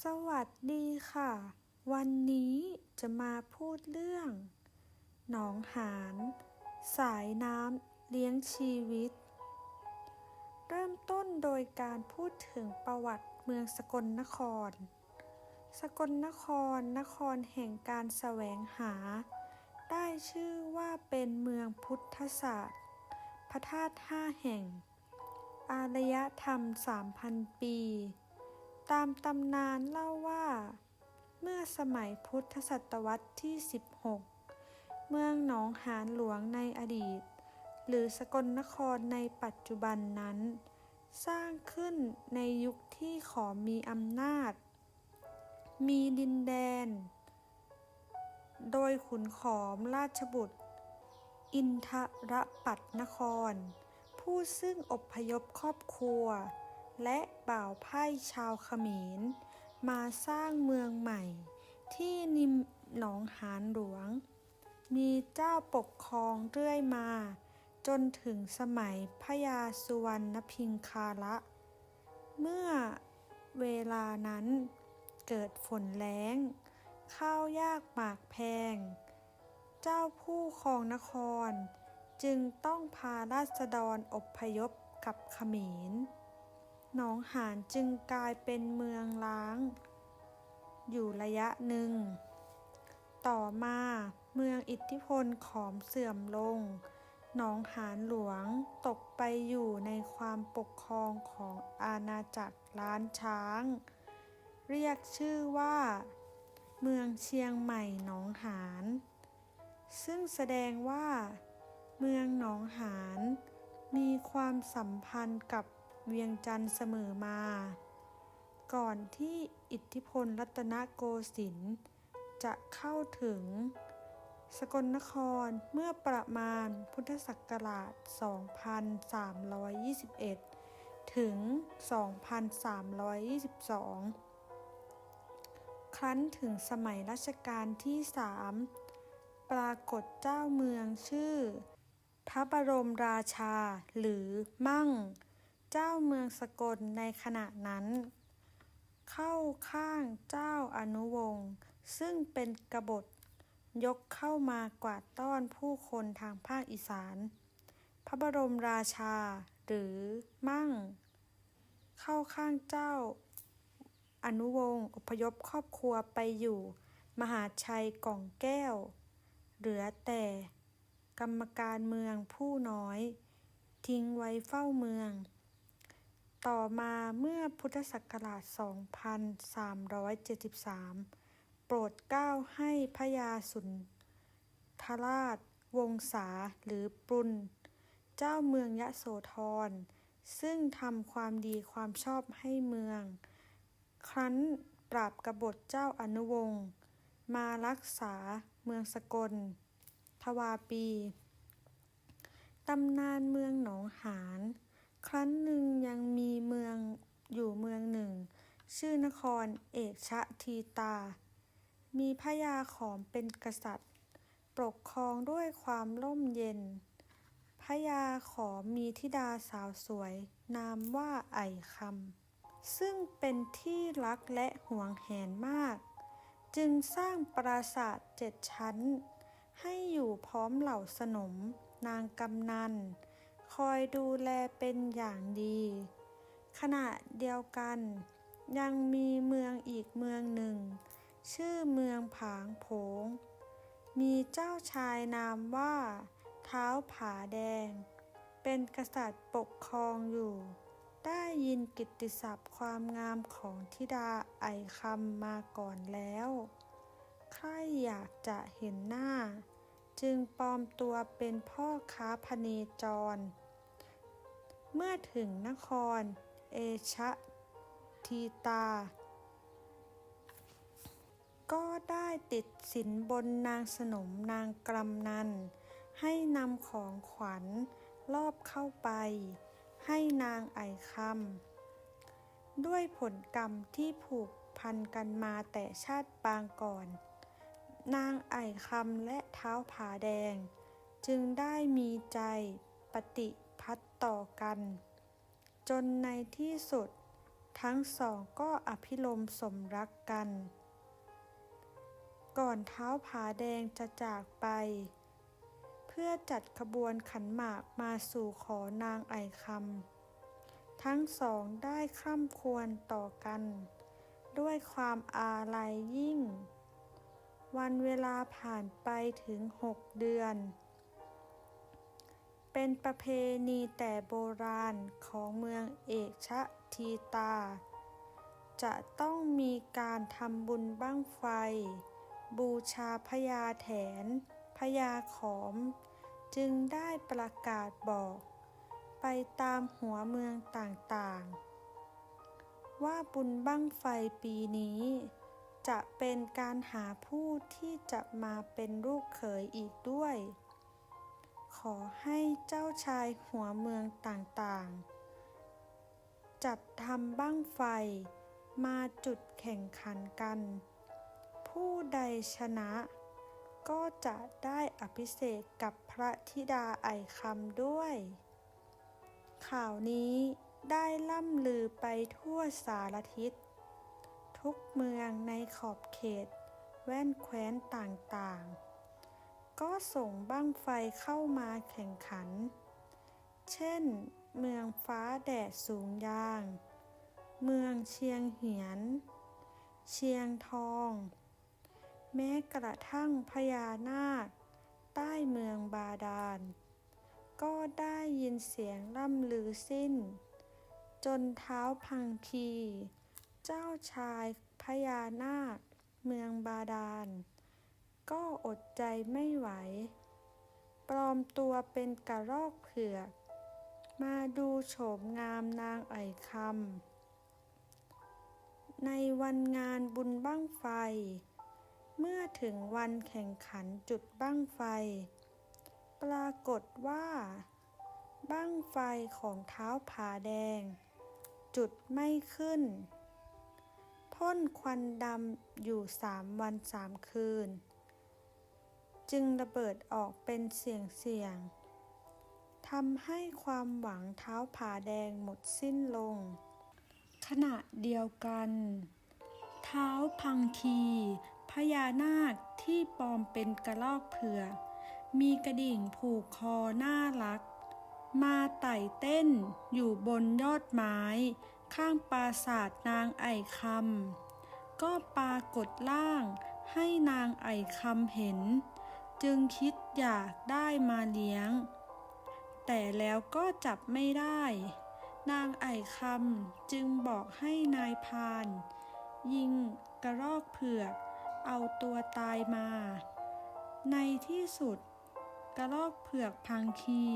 สวัสดีค่ะ วันนี้จะมาพูดเรื่อง หนองหาน สายน้ำเลี้ยงชีวิต เริ่มต้นโดยการพูดถึงประวัติเมืองสกลนคร สกลนครนครแห่งการแสวงหา ได้ชื่อว่าเป็นเมืองพุทธศาสตร์ พระธาตุห้าแห่ง อารยธรรมสามพันปี ตามตำนานเล่าว่า เมื่อสมัยพุทธศตวรรษที่ 16 เมืองหนองหานหลวงในอดีต หรือสกลนครในปัจจุบันนั้น สร้างขึ้นในยุคที่ขอมีอำนาจ มีดินแดน โดยขุนขอมราชบุตร อินทรปัตนคร ผู้ซึ่งอบพยพครอบครัว และบ่าวไพ่ชาวเขมร มาสร้างเมืองใหม่ ที่นิมหนองหานหลวง มีเจ้าปกครองเรื่อยมา จนถึงสมัยพระยาสุวรรณพิงคาละเมื่อเวลานั้นเกิดฝนแล้ง ข้าวยากหมากแพง เจ้าผู้ครองนคร จึงต้องพาราษฎรอพยพกับเขมร หนองหานจึงกลายเป็นเมืองล้าง อยู่ระยะหนึ่ง ต่อมาเมืองอิทธิพลขอมเสื่อมลง หนองหานหลวงตกไปอยู่ในความปกครองของอาณาจักรล้านช้าง เรียกชื่อว่า เมืองเชียงใหม่หนองหาน ซึ่งแสดงว่า เมืองหนองหานมีความสัมพันธ์กับ เวียงจันทร์เสมอมา ก่อนที่อิทธิพลรัตนโกสินทร์จะเข้าถึง สกลนครเมื่อประมาณพุทธศักราช 2321 ถึง 2322 ครั้นถึงสมัยรัชกาลที่สามปรากฏเจ้าเมืองชื่อ พระบรมราชาหรือมั่ง เจ้าเมืองสกลในขณะนั้น เข้าข้างเจ้าอนุวงศ์ซึ่งเป็นกบฏยกเข้ามากวาดต้อนผู้คนทางภาคอีสาน พระบรมราชาหรือมั่ง เข้าข้างเจ้า อนุวงศ์อพยพครอบครัวไปอยู่ มหาชัยกล่องแก้ว เหลือแต่กรรมการเมืองผู้น้อย ทิ้งไว้เฝ้าเมือง ต่อมาเมื่อพุทธศักราช 2373 โปรดเกล้าให้พระยาสุนทราช วงศาหรือปรุนเจ้าเมืองยะโสธร ซึ่งทำความดีความชอบให้เมือง ครั้นปราบกบฏเจ้าอนุวงศ์มารักษาเมืองสกล ทวาปี ตำนานเมืองหนองหาน ครั้นหนึ่งยังมีเมืองอยู่เมืองหนึ่ง ชื่อนครเอกชะทีตา มีพระยาขอมเป็นกษัตริย์ ปกครองด้วยความร่มเย็น พระยาขอมมีธิดาสาวสวย นามว่าไอคำซึ่งเป็นที่รักและห่วงแหนมาก จึงสร้างปราสาทเจ็ดชั้น ให้อยู่พร้อมเหล่าสนม นางกำนัน คอยดูแลเป็นอย่างดี ขณะเดียวกัน ยังมีเมืองอีกเมืองหนึ่ง ชื่อเมืองผางโผง มีเจ้าชายนามว่า เท้าผาแดง เป็นกษัตริย์ปกครองอยู่ ได้ยินกิตติศัพท์ความงามของธิดาไอคำมาก่อนแล้ว ใครอยากจะเห็นหน้า จึงปลอมตัวเป็นพ่อค้าพเนจร เมื่อถึงนคร เอชะทีตา ก็ได้ติดสินบนนางสนมนางกำนัน ให้นำของขวัญลอบเข้าไป ให้นางไอคำด้วยผลกรรมที่ผูกพันกันมาแต่ชาติปางก่อน นางไอคำและเท้าผาแดง จึงได้มีใจปฏิพัตต่อกัน จนในที่สุด ทั้งสองก็อภิรมสมรักกัน ก่อนเท้าผาแดงจะจากไป เพื่อจัดขบวนขันหมากมาสู่ขอนางไอคำทั้งสองได้คร่ำควรต่อกัน ด้วยความอาลัยยิ่ง วันเวลาผ่านไปถึงหกเดือน เป็นประเพณีแต่โบราณของเมืองเอกชะทีตา จะต้องมีการทำบุญบั้งไฟ บูชาพญาแถนพญาขอม จึงได้ประกาศบอก ไปตามหัวเมืองต่างๆ ว่าบุญบั้งไฟปีนี้ จะเป็นการหาผู้ที่จะมาเป็นลูกเขยอีกด้วย ขอให้เจ้าชายหัวเมืองต่างๆ จัดทำบั้งไฟมาจุดแข่งขันกัน ผู้ใดชนะ ก็จะได้อภิเษกกับพระธิดาไอคำด้วย ข่าวนี้ได้ล่ำลือไปทั่วสารทิศ ทุกเมืองในขอบเขต แว่นแคว้นต่างๆ ก็ส่งบั้งไฟเข้ามาแข่งขัน เช่น เมืองฟ้าแดดสูงยาง เมืองเชียงเหียน เชียงทอง แม้กระทั่งพญานาค ใต้เมืองบาดาล ก็ได้ยินเสียงล่ำลือสิ้น จนเท้าพังคี เจ้าชายพญานาค เมืองบาดาล ก็อดใจไม่ไหว ปลอมตัวเป็นกระรอกเผือก มาดูโฉมงามนางไอคำในวันงานบุญบั้งไฟ เมื่อถึงวันแข่งขันจุดบั้งไฟ ปรากฏว่าบั้งไฟของเท้าผาแดง จุดไม่ขึ้น พ่นควันดำอยู่สามวันสามคืน จึงระเบิดออกเป็นเสียงเสียงๆทำให้ความหวังเท้าผาแดงหมดสิ้นลง ขณะเดียวกัน เท้าพังคีพญานาคที่ปลอมเป็นกระลอกเผือกมีกระดิ่งผูกคอน่ารัก มาไต่เต้นอยู่บนยอดไม้ ข้างปราสาทนางไอคำก็ปรากฏร่างให้นางไอคำเห็น จึงคิดอยากได้มาเลี้ยง แต่แล้วก็จับไม่ได้ นางไอคำจึงบอกให้นายพาน ยิงกระรอกเผือก เอาตัวตายมา ในที่สุด กระรอกเผือกพังคี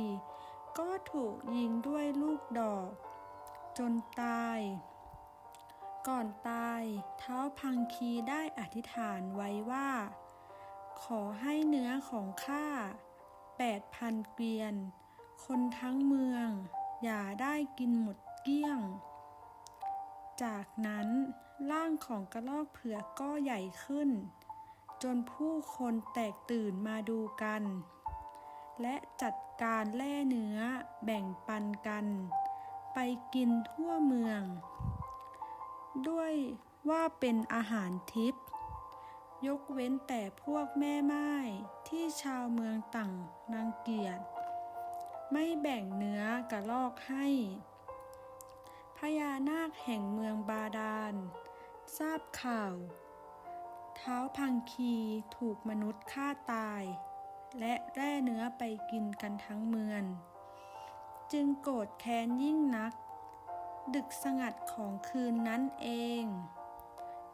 ก็ถูกยิงด้วยลูกดอก จนตาย ก่อนตายเท้าพังคีได้อธิษฐานไว้ว่า ขอให้เนื้อของข้าแปดพันเกวียน คนทั้งเมือง อย่าได้กินหมดเกลี้ยง จากนั้นร่างของกระรอกเผือกก็ใหญ่ขึ้น จนผู้คนแตกตื่นมาดูกัน และจัดการแล่เนื้อแบ่งปันกัน ไปกินทั่วเมือง ด้วยว่าเป็นอาหารทิพย์ยกเว้นแต่พวกแม่ไม้ที่ชาวเมืองต่างรังเกียจ ไม่แบ่งเนื้อกระลอกให้ พญานาคแห่งเมืองบาดาล ทราบข่าว เท้าพังคีถูกมนุษย์ฆ่าตาย และแร่เนื้อไปกินกันทั้งเมือง จึงโกรธแค้นยิ่งนัก ดึกสงัดของคืนนั้นเอง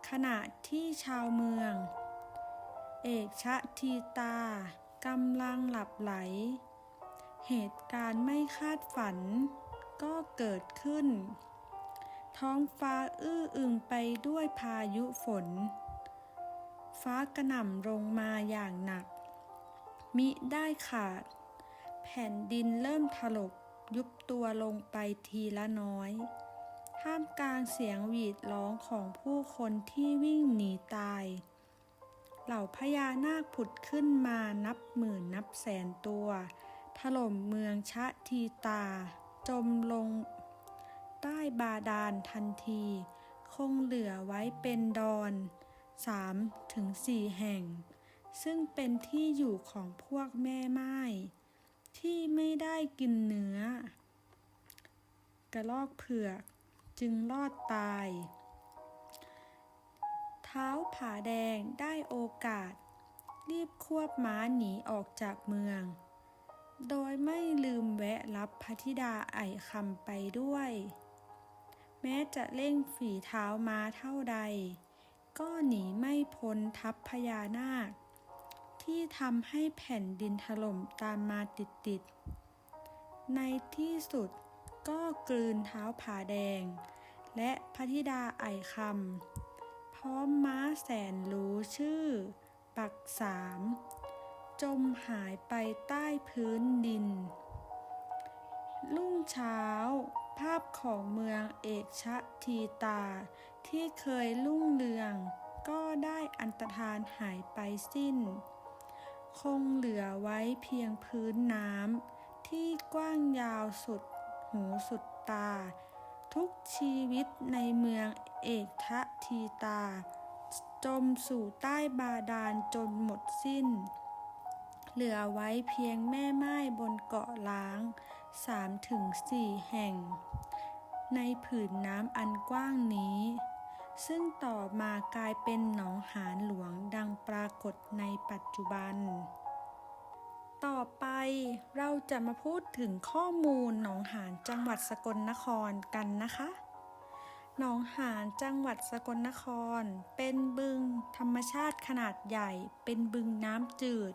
ขณะที่ชาวเมือง เอกชะทีตากำลังหลับไหล เหตุการณ์ไม่คาดฝันก็เกิดขึ้น ท้องฟ้าอื้ออึงไปด้วยพายุฝน ฟ้ากระหน่ำลงมาอย่างหนัก มิได้ขาด แผ่นดินเริ่มถลก ตัวลงไปทีละน้อยท่ามกลางเสียงหวีดร้องของผู้คนที่วิ่งหนีตาย เหล่าพญานาคผุดขึ้นมานับหมื่นนับแสนตัว ถล่มเมืองชะทีตา จมลง ใต้บาดาลทันที คงเหลือไว้เป็นดอน3ถึง4แห่ง ซึ่งเป็นที่อยู่ของพวกแม่ไม้ที่ไม่ได้กินเนื้อ กระลอกเผือก จึงรอดตาย เท้าผาแดงได้โอกาส รีบควบม้าหนีออกจากเมือง โดยไม่ลืมแวะรับพระธิดาไอคำไปด้วย แม้จะเร่งฝีเท้าม้าเท่าใด ก็หนีไม่พ้นทัพพญานาคที่ทำให้แผ่นดินถล่มตามมาติดๆ ในที่สุด ก็กลืนเท้าผาแดง และพระธิดาไอคำพร้อมม้าแสนรู้ชื่อ ปักสาม จมหายไปใต้พื้นดิน รุ่งเช้า ภาพของเมืองเอกชะทีตา ที่เคยรุ่งเรือง ก็ได้อันตรธานหายไปสิ้น คงเหลือไว้เพียงพื้นน้ำที่กว้างยาวสุด หูสุดตา ทุกชีวิตในเมืองเอกทะทีตา จมสู่ใต้บาดาลจนหมดสิ้น เหลือไว้เพียงแม่ไม้บนเกาะล้างสามถึงสี่แห่ง ในผืนน้ำอันกว้างนี้ ซึ่งต่อมากลายเป็นหนองหานหลวงดังปรากฏในปัจจุบัน ต่อไปเราจะมาพูดถึงข้อมูลหนองหานจังหวัดสกลนครกันนะคะ หนองหานจังหวัดสกลนคร เป็นบึงธรรมชาติขนาดใหญ่ เป็นบึงน้ำจืด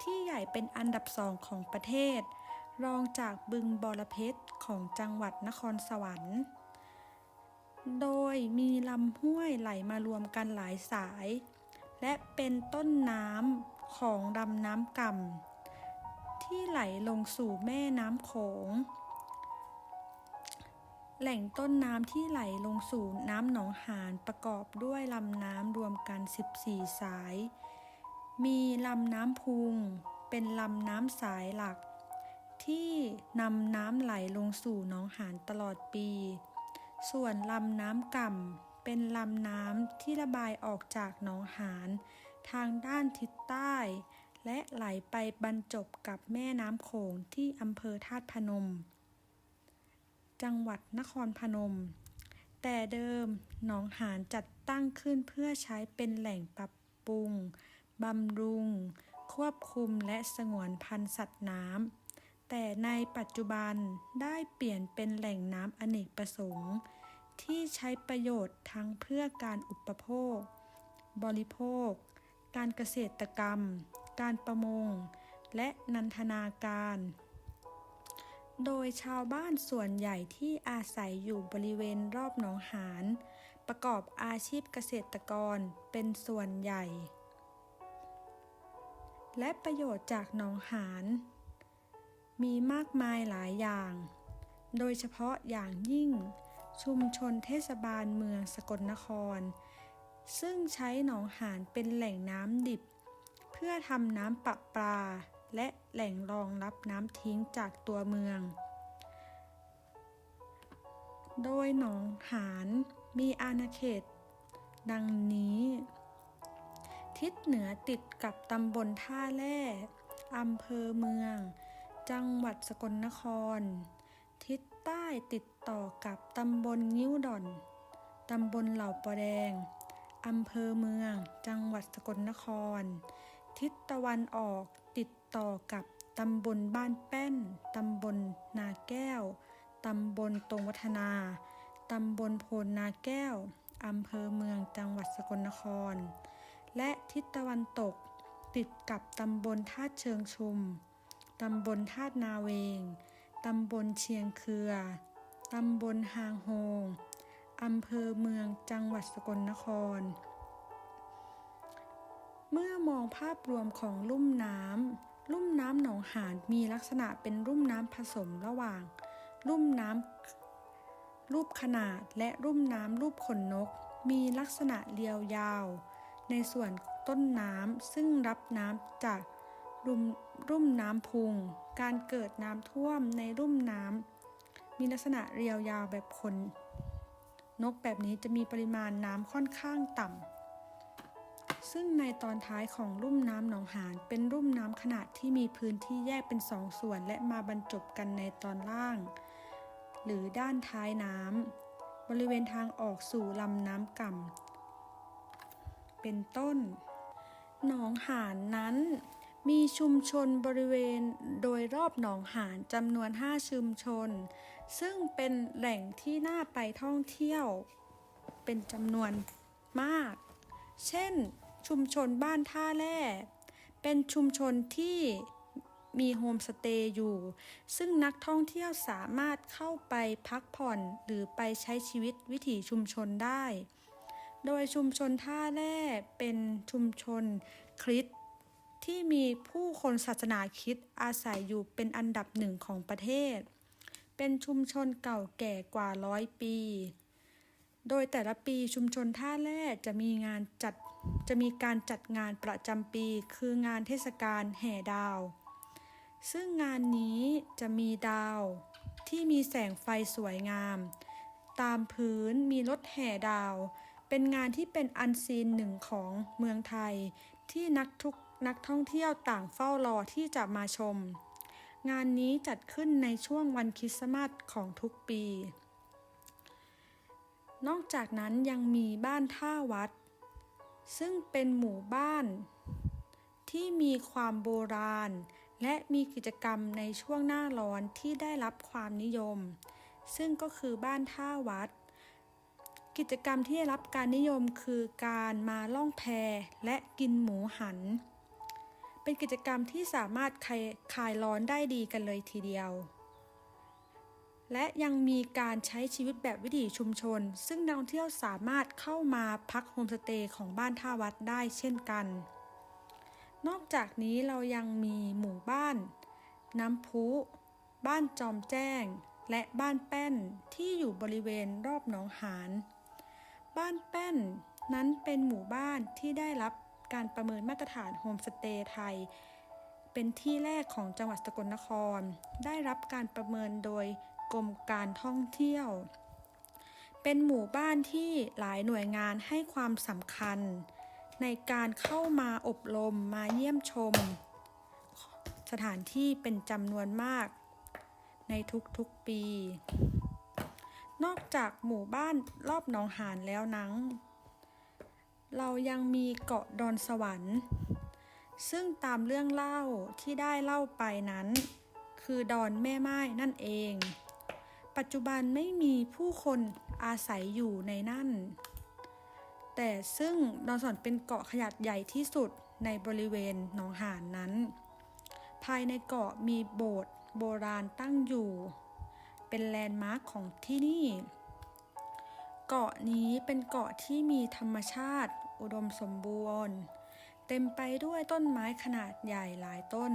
ที่ใหญ่เป็นอันดับสองของประเทศ รองจากบึงบอระเพ็ดของจังหวัดนครสวรรค์ โดยมีลำห้วยไหลมารวมกันหลายสาย และเป็นต้นน้ำของลำน้ำก่ำ ที่ไหลลงสู่แม่น้ำโขง แหล่งต้นน้ำที่ไหลลงสู่น้ำหนองหานประกอบด้วยลำน้ำรวมกัน 14 สาย มีลำน้ำพุง เป็นลำน้ำสายหลัก ที่นำน้ำไหลลงสู่หนองหานตลอดปี ส่วนลำน้ำก่ำเป็นลำน้ำที่ระบายออกจากหนองหานทางด้านทิศใต้ และไหลไปบรรจบกับแม่น้ำโขงที่อำเภอธาตุพนม จังหวัดนครพนม แต่เดิมหนองหานจัดตั้งขึ้นเพื่อใช้เป็นแหล่งปรับปรุงบำรุง ควบคุมและสงวนพันธุ์สัตว์น้ำ แต่ในปัจจุบันได้เปลี่ยนเป็นแหล่งน้ำอเนกประสงค์ ที่ใช้ประโยชน์ทั้งเพื่อการอุปโภค บริโภค การเกษตรกรรม การประมง และนันทนาการ โดยชาวบ้านส่วนใหญ่ที่อาศัยอยู่บริเวณรอบหนองหาน ประกอบอาชีพเกษตรกรเป็นส่วนใหญ่ และประโยชน์จากหนองหาน มีมากมายหลายอย่าง โดยเฉพาะอย่างยิ่งชุมชนเทศบาลเมืองสกลนคร ซึ่งใช้หนองหานเป็นแหล่งน้ำดิบ เพื่อทำน้ำประปา และแหล่งรองรับน้ำทิ้งจากตัวเมือง โดยหนองหานมีอาณาเขต ดังนี้ ทิศเหนือติดกับตำบลท่าแร่อำเภอเมือง จังหวัดสกลนคร ทิศใต้ติดต่อกับตำบลงิ้วดอน ตำบลเหล่าปอแดง อำเภอเมือง จังหวัดสกลนคร ทิศตะวันออกติดต่อกับตำบลบ้านแป้น ตำบลนาแก้ว ตำบลตรงวัฒนา ตำบลโพนนาแก้ว อำเภอเมืองจังหวัดสกลนคร และทิศตะวันตกติดกับตำบลท่าเชิงชุม ตำบลท่านาเวง ตำบลเชียงเครือ ตำบลหางโฮง อำเภอเมืองจังหวัดสกลนคร เมื่อมองภาพรวมของลุ่มน้ำลุ่มน้ำหนองหานมีลักษณะเป็นลุ่มน้ำผสมระหว่าง ลุ่มน้ำรูปขนาดและลุ่มน้ำรูปขนนก มีลักษณะเรียวยาว ในส่วนต้นน้ำซึ่งรับน้ำจากลุ่มรุ่มน้ำพุง การเกิดน้ำท่วมในรุ่มน้มีลักษณะเรียวยาวแบบขนนกแบบนี้จะมีปริมาณน้ำค่อนข้างต่ำ ซึ่งในตอนท้ายของลุ่มน้ำหนองหานเป็นลุ่มน้ำขนาดที่มีพื้นที่แยกเป็นสองส่วนและมาบรรจบกันในตอนล่าง หรือด้านท้ายน้ำบริเวณทางออกสู่ลำน้ำก่ำเป็นต้น หนองหานนั้นมีชุมชนบริเวณโดยรอบหนองหานจำนวน 5 ชุมชน ซึ่งเป็นแหล่งที่น่าไปท่องเที่ยว เป็นจำนวนมาก เช่น ชุมชนบ้านท่าแร่เป็นชุมชนที่มีโฮมสเตย์อยู่ ซึ่งนักท่องเที่ยวสามารถเข้าไปพักผ่อนหรือไปใช้ชีวิตวิถีชุมชนได้ โดยชุมชนท่าแร่เป็นชุมชนคริสต์ที่มีผู้คนศาสนาคริสต์อาศัยอยู่เป็นอันดับหนึ่งของประเทศ เป็นชุมชนเก่าแก่กว่าร้อยปี โดยแต่ละปีชุมชนท่าแร่จะมีงานจัด จะมีการจัดงานประจำปีคืองานเทศกาลแห่ดาว ซึ่งงานนี้จะมีดาวที่มีแสงไฟสวยงาม ตามพื้นมีรถแห่ดาว เป็นงานที่เป็นอันซีนหนึ่งของเมืองไทย ที่นักทุกนักท่องเที่ยวต่างเฝ้ารอที่จะมาชม งานนี้จัดขึ้นในช่วงวันคริสต์มาสของทุกปี นอกจากนั้นยังมีบ้านท่าวัด ซึ่งเป็นหมู่บ้าน ที่มีความโบราณ และมีกิจกรรมในช่วงหน้าร้อนที่ได้รับความนิยม ซึ่งก็คือบ้านท่าวัด กิจกรรมที่ได้รับการนิยมคือการมาล่องแพและกินหมูหัน เป็นกิจกรรมที่สามารถคลายคลายร้อนได้ดีกันเลยทีเดียว และยังมีการใช้ชีวิตแบบวิถีชุมชน ซึ่งนักท่องเที่ยวสามารถเข้ามาพักโฮมสเตย์ของบ้านท่าวัดได้เช่นกัน นอกจากนี้เรายังมีหมู่บ้าน น้ำพุ บ้านจอมแจ้ง และบ้านแป้นที่อยู่บริเวณรอบหนองหาน บ้านแป้นนั้นเป็นหมู่บ้านที่ได้รับการประเมินมาตรฐานโฮมสเตย์ไทย เป็นที่แรกของจังหวัดสกลนคร ได้รับการประเมินโดย รมการท่องเที่ยว เป็นหมู่บ้านที่หลายหน่วยงานให้ความสำคัญ ในการเข้ามาอบรมมาเยี่ยมชม สถานที่เป็นจำนวนมาก ในทุกๆปี นอกจากหมู่บ้านรอบหนองหานแล้วนั้นเรายังมีเกาะดอนสวรรค์ ซึ่งตามเรื่องเล่าที่ได้เล่าไปนั้น คือดอนแม่ไม้นั่นเอง ปัจจุบันไม่มีผู้คนอาศัยอยู่ในนั่น แต่ซึ่งดอนสวรรค์เป็นเกาะขนาดใหญ่ที่สุดในบริเวณหนองหานนั้น ภายในเกาะมีโบสถ์โบราณตั้งอยู่ เป็นแลนด์มาร์คของที่นี่ เกาะนี้เป็นเกาะที่มีธรรมชาติ อุดมสมบูรณ์ เต็มไปด้วยต้นไม้ขนาดใหญ่หลายต้น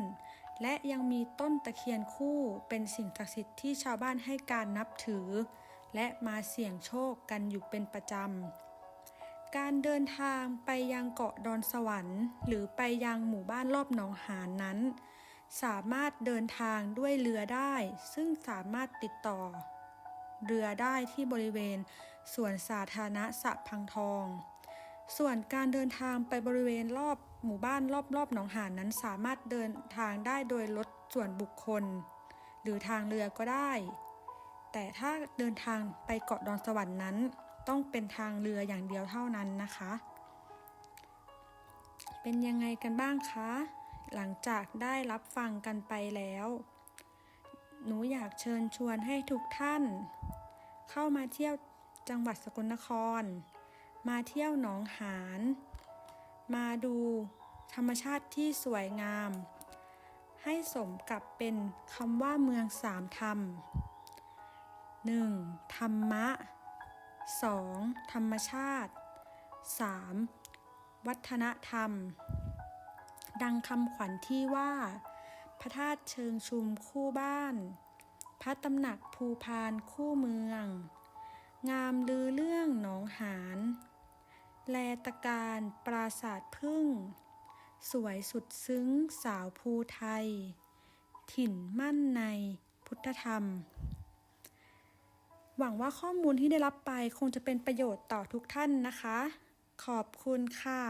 และยังมีต้นตะเคียนคู่เป็นสิ่งศักดิ์สิทธิ์ที่ชาวบ้านให้การนับถือ และมาเสี่ยงโชคกันอยู่เป็นประจำ การเดินทางไปยังเกาะดอนสวรรค์ หรือไปยังหมู่บ้านรอบหนองหานนั้น สามารถเดินทางด้วยเรือได้ ซึ่งสามารถติดต่อ เรือได้ที่บริเวณสวนสาธารณะสะพังทอง ส่วนการเดินทางไปบริเวณรอบหมู่บ้านรอบๆหนองหานนั้นสามารถเดินทางได้โดยรถส่วนบุคคล หรือทางเรือก็ได้ แต่ถ้าเดินทางไปเกาะดอนสวรรค์นั้น ต้องเป็นทางเรืออย่างเดียวเท่านั้นนะคะ เป็นยังไงกันบ้างคะ หลังจากได้รับฟังกันไปแล้ว หนูอยากเชิญชวนให้ทุกท่าน เข้ามาเที่ยวจังหวัดสกลนคร มาเที่ยวหนองหาน มาดูธรรมชาติที่สวยงาม ให้สมกับเป็นคำว่าเมืองสามธรรม 1. ธรรมะ 2. ธรรมชาติ 3. วัฒนธรรม ดังคำขวัญที่ว่า พระธาตุเชิงชุมคู่บ้าน พระตำหนักภูพานคู่เมือง งามลือเรื่องหนองหาน แลตะการปราศาสพึ่ง สวยสุดซึ้งสาวภูไทย ถิ่นมั่นในพุทธธรรม หวังว่าข้อมูลที่ได้รับไปคงจะเป็นประโยชน์ต่อทุกท่านนะคะ ขอบคุณค่ะ